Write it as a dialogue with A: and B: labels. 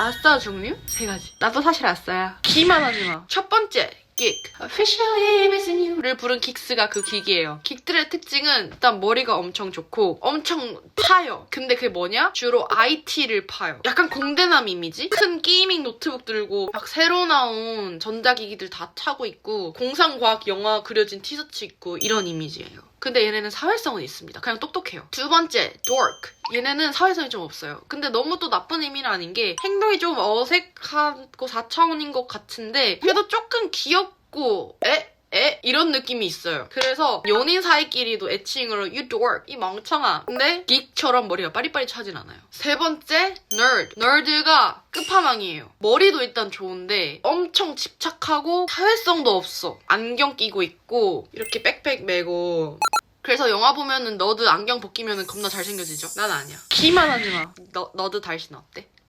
A: 아싸 종류 세 가지. 나도 사실 아싸야. 기만 하지 마. 첫 번째. 긱 Officially missing you를 부른 긱스가 그 긱이에요 긱들의 특징은 일단 머리가 엄청 좋고 엄청 파요 근데 그게 뭐냐? 주로 IT를 파요 약간 공대남 이미지? 큰 게이밍 노트북 들고 막 새로 나온 전자기기들 다 차고 있고 공상과학 영화 그려진 티셔츠 입고 이런 이미지예요 근데 얘네는 사회성은 있습니다. 그냥 똑똑해요. 두 번째, dork. 얘네는 사회성이 좀 없어요. 근데 너무 또 나쁜 의미는 아닌 게 행동이 좀 어색하고 4차원인 것 같은데 그래도 조금 귀엽고 에? 에? 이런 느낌이 있어요. 그래서 연인 사이끼리도 애칭으로 you dork, 이 멍청아. 근데 geek처럼 머리가 빠리빠리 차진 않아요. 세 번째, nerd. nerd가 끝판왕이에요. 머리도 일단 좋은데 엄청 집착하고 사회성도 없어. 안경 끼고 있고 이렇게 백팩 메고 그래서 영화 보면은 너드 안경 벗기면은 겁나 잘생겨지죠? 난 아니야. 키만 하지 마. 너, 너드 달신 어때?